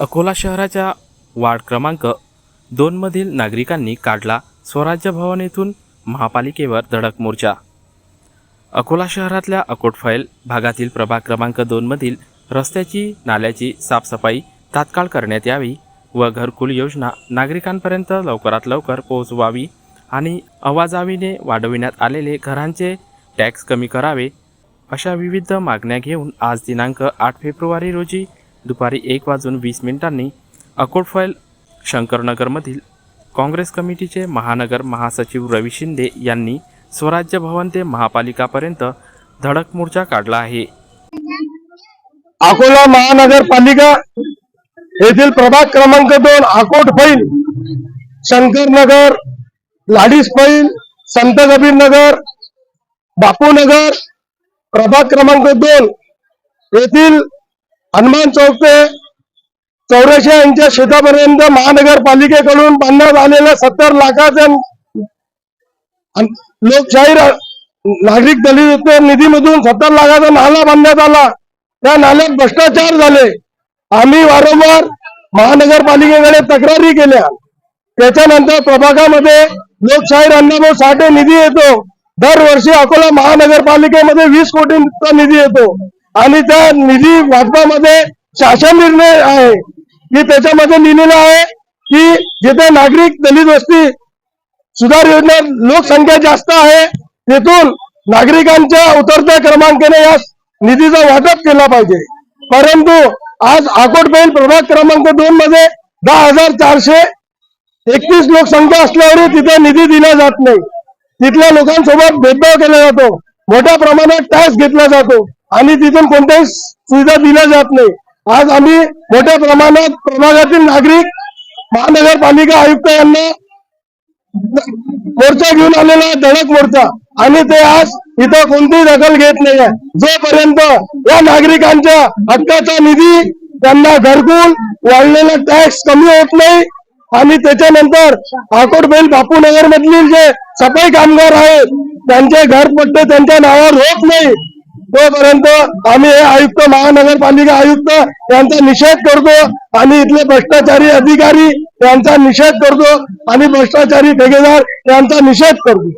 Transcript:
अकोला शहराच्या वार्ड क्रमांक दोनमधील नागरिकांनी काढला स्वराज्य भवन येथून महापालिकेवर धडक मोर्चा. अकोला शहरातल्या अकोटफैल भागातील प्रभाग क्रमांक दोनमधील रस्त्याची नाल्याची साफसफाई तात्काळ करण्यात यावी व घरकुल योजना नागरिकांपर्यंत लवकरात लवकर पोहोचवावी आणि आवाजावीने वाढविण्यात आलेले घरांचे टॅक्स कमी करावे अशा विविध मागण्या घेऊन आज दिनांक आठ फेब्रुवारी रोजी दुपारी एक वाजून वीस मिनिटांनी अकोटफैल शंकरनगरमधील काँग्रेस कमिटीचे महानगर महासचिव रवी शिंदे यांनी स्वराज्य भवन ते महापालिकापर्यंत धडक मोर्चा काढला आहे. अकोला महानगरपालिका येथील प्रभाग क्रमांक दोन अकोट फैल शंकरनगर लाडीस फैल संत कबीर नगर बापूनगर प्रभाग क्रमांक दोन येथील हनुमान चौक ते चौऱ्याशे यांच्या शेतापर्यंत महानगरपालिकेकडून बांधण्यात आलेल्या सत्तर लाखाच्या लोकशाही नागरिक दलित निधीमधून सत्तर लाखाचा नाला बांधण्यात आला. त्या नाल्यात भ्रष्टाचार झाले. आम्ही वारंवार महानगरपालिकेकडे तक्रारी केल्या. त्याच्यानंतर प्रभागामध्ये लोकशाहीर अण्णाभाऊ साठे निधी येतो. दरवर्षी अकोला महानगरपालिकेमध्ये वीस कोटींचा निधी येतो. आणि त्या निधी वाटपामध्ये शासन निर्णय आहे. की त्याच्यामध्ये लिहिलेलं आहे की जिथे नागरिक दलित वस्ती सुधार योजना लोकसंख्या जास्त आहे तेथून नागरिकांच्या उतरत्या क्रमांकाने या निधीचा वाटप केला पाहिजे. परंतु आज अकोटबेल प्रभाग क्रमांक दोन मध्ये दहा हजार चारशे एकतीस लोकसंख्या असल्यावरही तिथे निधी दिला जात नाही. तिथल्या लोकांसोबत भेदभाव केला जातो. मोठ्या प्रमाणात टॅक्स घेतला जातो. आणि तिथून कोणत्याही सुविधा दिल्या जात नाही. आज आम्ही मोठ्या प्रमाणात प्रभागातील नागरिक महानगरपालिका आयुक्त यांना मोर्चा घेऊन आलेला धडक मोर्चा. आणि ते आज इथं कोणतीही दखल घेत नाहीये. जोपर्यंत या नागरिकांच्या हक्काचा निधी त्यांना घरकुल वाढलेला टॅक्स कमी होत नाही आणि त्याच्यानंतर आकोटबेल बापूनगर मधील जे सफाई कामगार आहेत त्यांचे घरपट्टे त्यांच्या नावावर होत नाही. तोपर्यंत आम्ही हे आयुक्त महानगरपालिका आयुक्त यांचा निषेध करतो आणि इथले भ्रष्टाचारी अधिकारी यांचा निषेध करतो आणि भ्रष्टाचारी ठेकेदार यांचा निषेध करतो.